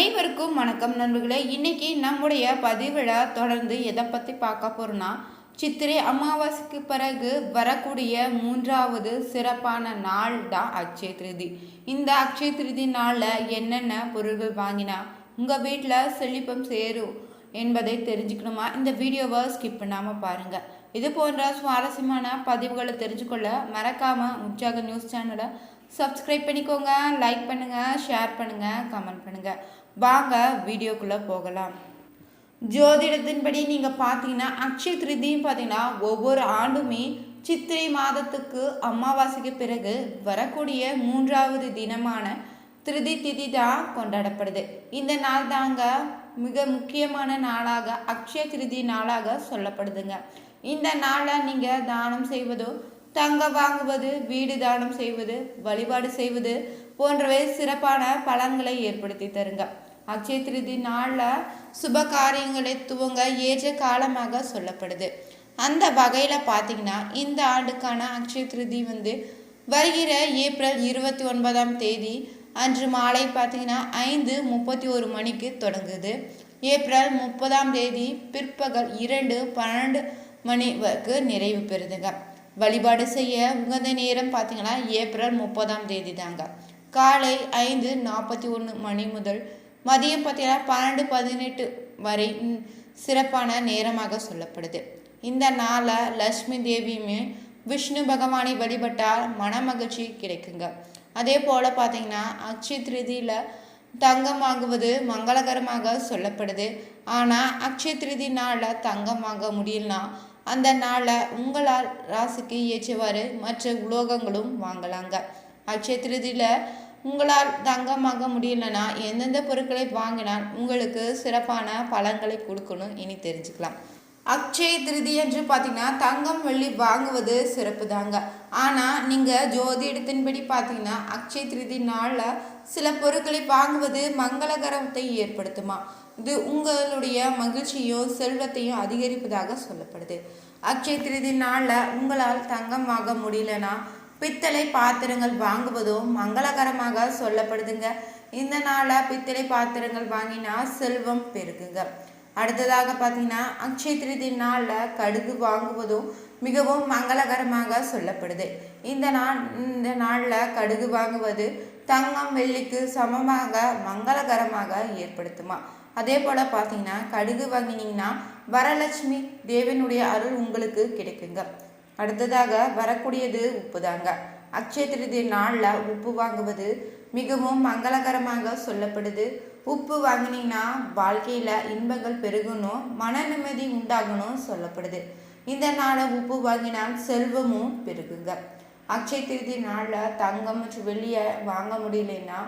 அனைவருக்கும் வணக்கம் நண்பர்களே. இன்னைக்கு நம்முடைய பதிவில் தொடர்ந்து எதை பற்றி பார்க்க போகிறோன்னா சித்திரை அமாவாசைக்கு பிறகு வரக்கூடிய மூன்றாவது சிறப்பான நாள் தான் அக்ஷய திருதி. இந்த அக்ஷய திருதி நாளில் என்னென்ன பொருள்கள் வாங்கினா உங்கள் வீட்டில் செழிப்பம் சேரும் என்பதை தெரிஞ்சுக்கணுமா? இந்த வீடியோவை ஸ்கிப் பண்ணாமல் பாருங்கள் இது போன்ற சுவாரஸ்யமான பதிவுகளை தெரிஞ்சுக்கொள்ள மறக்காமல் உற்சாக நியூஸ் சேனலை சப்ஸ்கிரைப் பண்ணிக்கோங்க லைக் பண்ணுங்கள் ஷேர் பண்ணுங்கள் கமெண்ட் பண்ணுங்கள் வாங்க வீடியோக்குள்ளே போகலாம். ஜோதிடத்தின்படி நீங்கள் பார்த்தீங்கன்னா அக்ஷய திருதியும் பார்த்தீங்கன்னா ஒவ்வொரு ஆண்டுமே சித்திரை மாதத்துக்கு அமாவாசைக்கு பிறகு வரக்கூடிய மூன்றாவது தினமான திருதி திதி தான் கொண்டாடப்படுது. இந்த நாள் தாங்க மிக முக்கியமான நாளாக அக்ஷய திருதி நாளாக சொல்லப்படுதுங்க. இந்த நாளை நீங்கள் தானம் செய்வதோ தங்கம் வாங்குவது வீடு தானம் செய்வது வழிபாடு செய்வது போன்றவை சிறப்பான பலன்களை ஏற்படுத்தி தருங்க. அக்ஷய திருதி நாளில் சுப காரியங்களை துவங்க ஏற்ற காலமாக சொல்லப்படுது. அந்த வகையில் பார்த்தீங்கன்னா இந்த ஆண்டுக்கான அக்ஷய திருதி வந்து வருகிற ஏப்ரல் இருபத்தி ஒன்பதாம் தேதி அன்று மாலை பார்த்தீங்கன்னா ஐந்து முப்பத்தி ஒரு மணிக்கு தொடங்குது. ஏப்ரல் முப்பதாம் தேதி பிற்பகல் இரண்டு பன்னெண்டு மணி வரைக்கும் நிறைவு பெறுதுங்க. வழிபாடு செய்ய உகந்த நேரம் பார்த்தீங்கன்னா ஏப்ரல் முப்பதாம் தேதி தாங்க. காலை ஐந்து நாற்பத்தி ஒன்று மணி முதல் மதியம் பார்த்தீங்கன்னா பன்னெண்டு பதினெட்டு வரை சிறப்பான நேரமாக சொல்லப்படுது. இந்த நாளை லக்ஷ்மி தேவியுமே விஷ்ணு பகவானை வழிபட்டால் மன மகிழ்ச்சி கிடைக்குங்க. அதே போல் பார்த்தீங்கன்னா அக்ஷய திருதியில் தங்கம் வாங்குவது மங்களகரமாக சொல்லப்படுது. ஆனால் அக்ஷய திருதி நாளில் தங்கம் வாங்க முடியலனா அந்த நாளில் உங்களால் ராசிக்கு ஏற்றவாறு மற்ற உலோகங்களும் வாங்கலாங்க. அக்ஷய திருதியில் உங்களால் தங்கம் வாங்க முடியலன்னா எந்தெந்த பொருட்களை வாங்கினால் உங்களுக்கு சிறப்பான பலன்களை கொடுக்கணும் இனி தெரிஞ்சுக்கலாம். அக்ஷய திருதி என்று பார்த்தீங்கன்னா தங்கம் வெள்ளி வாங்குவது சிறப்பு தாங்க ஆனால் நீங்கள் ஜோதிடத்தின்படி பார்த்தீங்கன்னா அக்ஷய திருதி நாளில் சில பொருட்களை வாங்குவது மங்களகரத்தை ஏற்படுத்துமா? இது உங்களுடைய மகிழ்ச்சியும் செல்வத்தையும் அதிகரிப்பதாக சொல்லப்படுது. அக்ஷய திருதி நாளில் உங்களால் தங்கம் வாங்க முடியலனா பித்தளை பாத்திரங்கள் வாங்குவதும் மங்களகரமாக சொல்லப்படுதுங்க. இந்த நாளில் பித்தளை பாத்திரங்கள் வாங்கினா செல்வம் பெருகுங்க. அடுத்ததாக பார்த்தீங்கன்னா அக்ஷய திருதி நாளில் கடுகு வாங்குவதும் மிகவும் மங்களகரமாக சொல்லப்படுது. இந்த நாள் இந்த நாளில் கடுகு வாங்குவது தங்கம் வெள்ளிக்கு சமமாக மங்களகரமாக ஏற்படுத்துமா? அதே போல் பார்த்தீங்கன்னா கடுகு வாங்கினீங்கன்னா வரலட்சுமி தேவனுடைய அருள் உங்களுக்கு கிடைக்குங்க. அடுத்ததாக வரக்கூடியது உப்பு தாங்க அக்ஷய திருதி நாளில் உப்பு வாங்குவது மிகவும் மங்களகரமாக சொல்லப்படுது. உப்பு வாங்கினீங்கன்னா வாழ்க்கையில் இன்பங்கள் பெருகணும் மன நிம்மதி உண்டாகணும் சொல்லப்படுது. இந்த நாளை உப்பு வாங்கினால் செல்வமும் பெருகுங்க. அக்ஷய திருதி நாளில் தங்கம் மற்றும் வெளியே வாங்க முடியலன்னா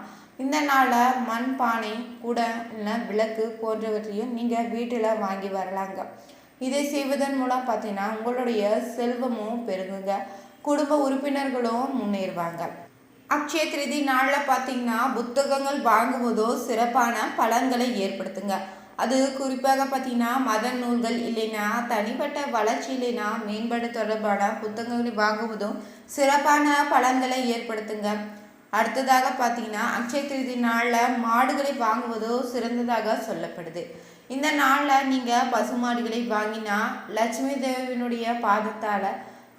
இந்த நாளில் மண் பானை கூட இல்லை விளக்கு போன்றவற்றையும் நீங்கள் வீட்டில் வாங்கி வரலாங்க. இதை செய்வதன் மூலம் பார்த்தீங்கன்னா உங்களுடைய செல்வமும் பெருகுங்க. குடும்ப உறுப்பினர்களும் முன்னேறுவாங்க. அக்ஷய திருதி நாளில் பார்த்தீங்கன்னா புத்தகங்கள் வாங்குவதோ சிறப்பான பலன்களை ஏற்படுத்துங்க. அது குறிப்பாக பார்த்தீங்கன்னா மத நூல்கள் இல்லைன்னா தனிப்பட்ட வளர்ச்சி இல்லைன்னா மேம்பாடு தொடர்பான புத்தகங்களை வாங்குவதும் சிறப்பான பலன்களை ஏற்படுத்துங்க. அடுத்ததாக பார்த்தீங்கன்னா அக்ஷய திருதி நாளில் மாடுகளை வாங்குவதோ சிறந்ததாக சொல்லப்படுது. இந்த நாளில் நீங்கள் பசுமாடுகளை வாங்கினா லட்சுமி தேவியினுடைய பாதத்தால்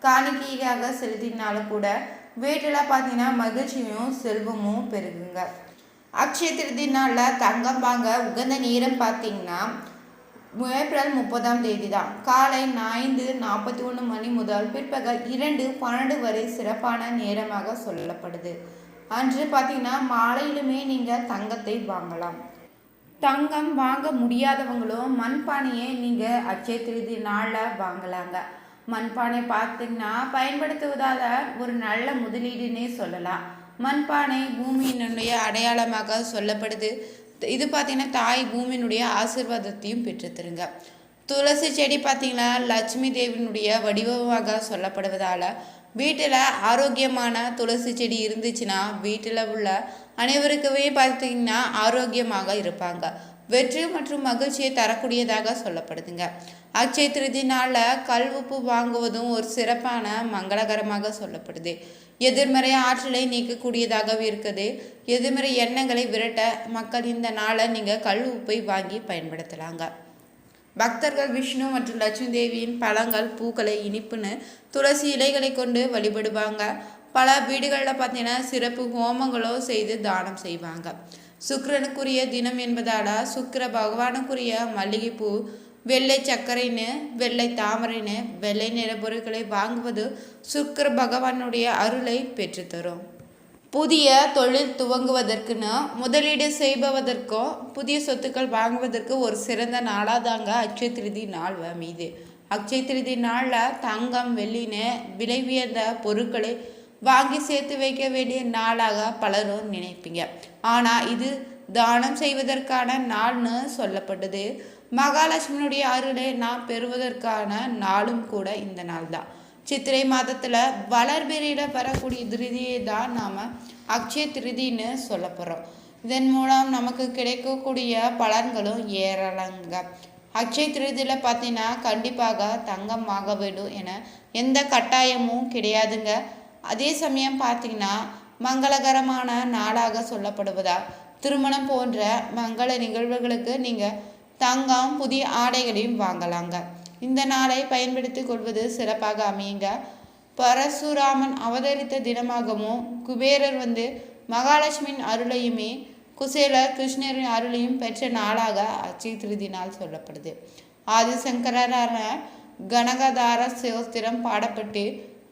காணிக்கையாக செலுத்தினாலும் கூட வீட்டில் பார்த்தீங்கன்னா மகிழ்ச்சியும் செல்வமும் பெருகுங்க. அக்ஷய திருதி நாளில் தங்கம் வாங்க உகந்த நேரம் பார்த்தீங்கன்னா ஏப்ரல் முப்பதாம் தேதி தான் காலை ஐந்து நாற்பத்தி ஒன்று மணி முதல் பிற்பகல் இரண்டு பன்னெண்டு வரை சிறப்பான நேரமாக சொல்லப்படுது. அன்று பார்த்தீங்கன்னா மாலையிலுமே நீங்கள் தங்கத்தை வாங்கலாம். தங்கம் வாங்க முடியாதவங்களும் மண்பானையை நீங்கள் அச்சய திருதி நாளில் வாங்கலாங்க. மண்பானை பார்த்தீங்கன்னா பயன்படுத்துவதால் ஒரு நல்ல முதலீடுன்னே சொல்லலாம். மண்பானை பூமியினுடைய அடையாளமாக சொல்லப்படுது. இது பார்த்திங்கன்னா தாய் பூமியினுடைய ஆசிர்வாதத்தையும் பெற்றுத்தருங்க. துளசி செடி பார்த்திங்கன்னா லட்சுமி தேவியினுடைய வடிவமாக சொல்லப்படுவதால் வீட்டில் ஆரோக்கியமான துளசி செடி இருந்துச்சுன்னா வீட்டில் உள்ள அனைவருக்குமே பார்த்தீங்கன்னா ஆரோக்கியமாக இருப்பாங்க. வெற்றி மற்றும் மகிழ்ச்சியை தரக்கூடியதாக சொல்லப்படுதுங்க. அக்ஷய திருதி நாளில் கல் உப்பு வாங்குவதும் ஒரு சிறப்பான மங்களகரமாக சொல்லப்படுது. எதிர்மறை ஆற்றலை நீக்கக்கூடியதாகவும் இருக்குது. எதிர்மறை எண்ணங்களை விரட்ட மக்கள் இந்த நாளை நீங்கள் கல் உப்பை வாங்கி பயன்படுத்தலாங்க. பக்தர்கள் விஷ்ணு மற்றும் லட்சுமி தேவியின் பழங்கள் பூக்களை இனிப்புன்னு துளசி இலைகளை கொண்டு வழிபடுவாங்க. பல வீடுகளில் பார்த்தீங்கன்னா சிறப்பு ஹோமங்களோ செய்து தானம் செய்வாங்க. சுக்கிரனுக்குரிய தினம் என்பதாடா. சுக்கிர பகவானுக்குரிய மல்லிகைப்பூ வெள்ளை சர்க்கரைன்னு வெள்ளை தாமரைன்னு வெள்ளை நிற பொருட்களை வாங்குவது சுக்கிர பகவானுடைய அருளை பெற்றுத்தரும். புதிய தொழில் துவங்குவதற்குன்னு முதலீடு செய்பவதற்கோ புதிய சொத்துக்கள் வாங்குவதற்கு ஒரு சிறந்த நாளாக தாங்க அக்ஷய திருதி நாள் மீது. அக்ஷய திருதி நாளில் தங்கம் வெள்ளின்னு விலை உயர்ந்த பொருட்களை வாங்கி சேர்த்து வைக்க வேண்டிய நாளாக பலரும் நினைப்பீங்க. ஆனால் இது தானம் செய்வதற்கான நாள்னு சொல்லப்பட்டது. மகாலட்சுமியுடைய அருளை நாம் பெறுவதற்கான நாளும் கூட இந்த நாள் தான் சித்திரை மாதத்தில் வளர்பிரியில் வரக்கூடிய திருதியை தான் நாம் அக்ஷய திருதின்னு சொல்ல போகிறோம் இதன் மூலம் நமக்கு கிடைக்கக்கூடிய பலன்களும் ஏராளங்க. அக்ஷய திருதியில் பார்த்தீங்கன்னா கண்டிப்பாக தங்கம் வாங்க வேண்டும் என எந்த கட்டாயமும் கிடையாதுங்க. அதே சமயம் பார்த்தீங்கன்னா மங்களகரமான நாளாக சொல்லப்படுவதா? திருமணம் போன்ற மங்கள நிகழ்வுகளுக்கு நீங்கள் தங்கம் புதிய ஆடைகளையும் வாங்கலாங்க. இந்த நாளை பயன்படுத்தி கொள்வது சிறப்பாக அமையுங்க. பரசுராமன் அவதரித்த தினமாகவும் குபேரர் வந்து மகாலட்சுமியின் அருளையுமே குசேலர் கிருஷ்ணரின் அருளையும் பெற்ற நாளாக அச்சய திருதி நாள் சொல்லப்படுது. ஆதிசங்கரான கனகதார சோஸ்திரம் பாடப்பட்டு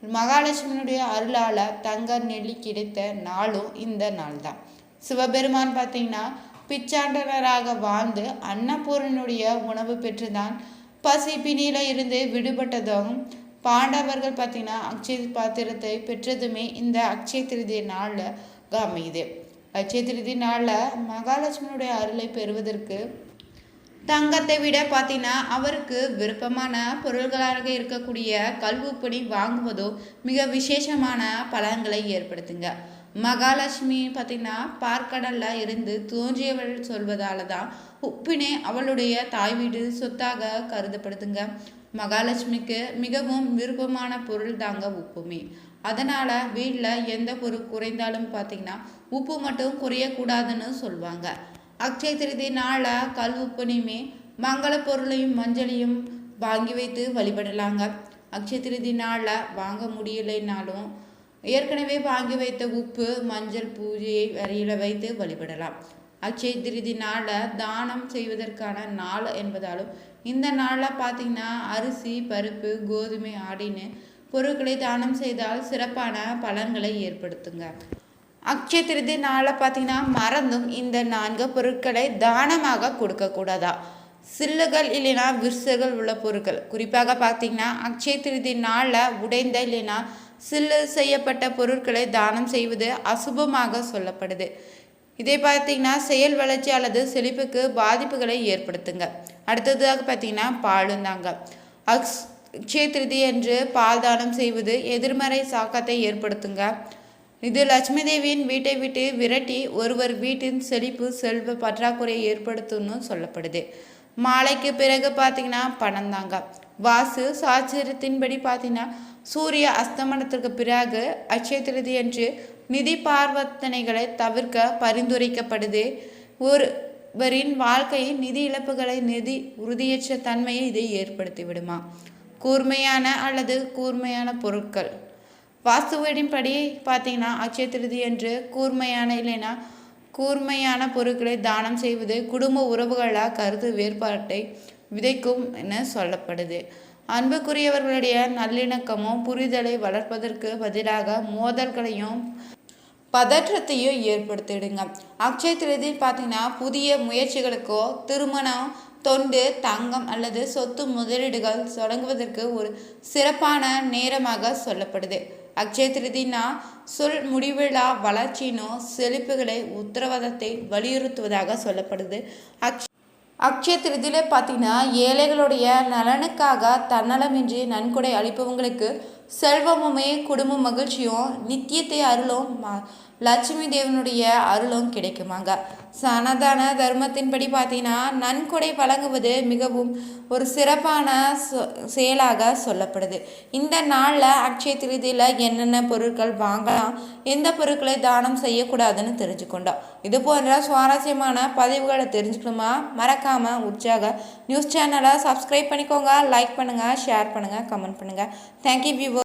மகாலட்சுமியுடைய அருளால் தங்க நெல்லி கிடைத்த நாளும் இந்த நாள் தான் சிவபெருமான் பார்த்தீங்கன்னா பிச்சாண்டனராக வாழ்ந்து அன்னபூரனுடைய உணவு பெற்றுதான் பசி பிணியில் இருந்து விடுபட்டதாகவும் பாண்டவர்கள் பார்த்தீங்கன்னா அக்ஷய பாத்திரத்தை பெற்றதுமே இந்த அக்ஷய திருதி நாளில் அமையுது அக்ஷய திருதி நாளில் மகாலட்சுமியுடைய அருளை பெறுவதற்கு தங்கத்தை விட பார்த்தீங்கன்னா அவருக்கு விருப்பமான பொருள்களாக இருக்கக்கூடிய கல்வுப்படி வாங்குவதோ மிக விசேஷமான பலன்களை ஏற்படுத்துங்க. மகாலட்சுமி பார்த்தீங்கன்னா பார்க்கடலில் இருந்து தோன்றியவள் சொல்வதால தான் உப்பினே அவளுடைய தாய் வீடு சொத்தாக கருதப்படுதுங்க. மகாலட்சுமிக்கு மிகவும் விருப்பமான பொருள் தாங்க உப்புமே. அதனால் வீட்டில் எந்த பொருள் குறைந்தாலும் பார்த்தீங்கன்னா உப்பு மட்டும் குறையக்கூடாதுன்னு சொல்லுவாங்க அக்ஷய திருதி நாளில் கல் உப்பனையுமே மங்கள பொருளையும் மஞ்சளையும் வாங்கி வைத்து வழிபடலாங்க. அக்ஷய திருதி நாளில் வாங்க முடியலைனாலும் ஏற்கனவே வாங்கி வைத்த உப்பு மஞ்சள் பூஜையை வரையில் வைத்து வழிபடலாம். அக்ஷய திருதி நாளில் தானம் செய்வதற்கான நாள் என்பதாலும் இந்த நாளில் பார்த்திங்கன்னா அரிசி பருப்பு கோதுமை ஆடின்னு பொருட்களை தானம் செய்தால் சிறப்பான பலன்களை ஏற்படுத்துங்க. அக்ஷய திருதி நாளில் பார்த்தீங்கன்னா மறந்தும் இந்த நான்கு பொருட்களை தானமாக கொடுக்கக்கூடாதா? சில்லுகள் இல்லைனா விர்சர்கள் உள்ள பொருட்கள். குறிப்பாக பார்த்தீங்கன்னா அக்ஷய திருதி நாளில் உடைந்த இல்லைனா சில்லு செய்யப்பட்ட பொருட்களை தானம் செய்வது அசுபமாக சொல்லப்படுது. இதை பார்த்தீங்கன்னா செயல் வளர்ச்சி அல்லது செழிப்புக்கு பாதிப்புகளை ஏற்படுத்துங்க. அடுத்ததாக பார்த்தீங்கன்னா பாலுந்தாங்க. அக்ஷய திருதி என்று பால் தானம் செய்வது எதிர்மறை சாக்கத்தை ஏற்படுத்துங்க. இது லட்சுமி தேவியின் வீட்டை விட்டு விரட்டி ஒருவர் வீட்டின் செழிப்பு செல்வ பற்றாக்குறையை ஏற்படுத்தும்னு சொல்லப்படுது. மாலைக்கு பிறகு பார்த்தீங்கன்னா பணம் தாங்க. வாசு சாச்சரியத்தின்படி பார்த்தீங்கன்னா சூரிய அஸ்தமனத்திற்கு பிறகு அட்சய திருதி என்று நிதி பார்வர்த்தனைகளை தவிர்க்க பரிந்துரைக்கப்படுது. ஒருவரின் வாழ்க்கையின் நிதி இழப்புகளை நிதி உறுதியற்ற தன்மையை இதை ஏற்படுத்தி விடுமா? கூர்மையான அல்லது கூர்மையான பொருட்கள்? வாஸ்துவின்படி பார்த்தீங்கன்னா அக்ஷய திருதி என்று கூர்மையான இல்லைன்னா கூர்மையான பொருட்களை தானம் செய்வது குடும்ப உறவுகளாக கருத்து வேறுபாட்டை விதைக்கும் என சொல்லப்படுது. அன்புக்குரியவர்களுடைய நல்லிணக்கமும் புரிதலை வளர்ப்பதற்கு பதிலாக மோதல்களையும் பதற்றத்தையும் ஏற்படுத்திடுங்க. அக்ஷய திருதி பார்த்தீங்கன்னா புதிய முயற்சிகளுக்கோ திருமணம் தொண்டு தங்கம் அல்லது சொத்து முதலீடுகள் தொடங்குவதற்கு ஒரு சிறப்பான நேரமாக சொல்லப்படுது. அக்ஷய திருதினா சொல் முடிவிழா வளர்ச்சியினோ செழிப்புகளை உத்தரவாதத்தை வலியுறுத்துவதாக சொல்லப்படுது. அக்ஷ அக்ஷய திருதியில் பார்த்தீங்கன்னா ஏழைகளுடைய நலனுக்காக தன்னலமின்றி நன்கொடை அளிப்பவங்களுக்கு செல்வமுமே குடும்ப மகிழ்ச்சியும் நித்தியத்தை அருளும் லட்சுமி தேவனுடைய அருளும் கிடைக்குமாங்க. சனதான தர்மத்தின்படி பார்த்தீங்கன்னா நன்கொடை வழங்குவது மிகவும் ஒரு சிறப்பான செயலாக சொல்லப்படுது. இந்த நாளில் அக்ஷய திருதியில் என்னென்ன பொருட்கள் வாங்கலாம் எந்த பொருட்களை தானம் செய்யக்கூடாதுன்னு தெரிஞ்சுக்கொண்டோம். இது போன்ற சுவாரஸ்யமான பதிவுகளை தெரிஞ்சுக்கணுமா? மறக்காமல் உற்சாக நியூஸ் சேனலை சப்ஸ்கிரைப் பண்ணிக்கோங்க லைக் பண்ணுங்கள் ஷேர் பண்ணுங்கள் கமெண்ட் பண்ணுங்கள் தேங்க்யூ வியூவர்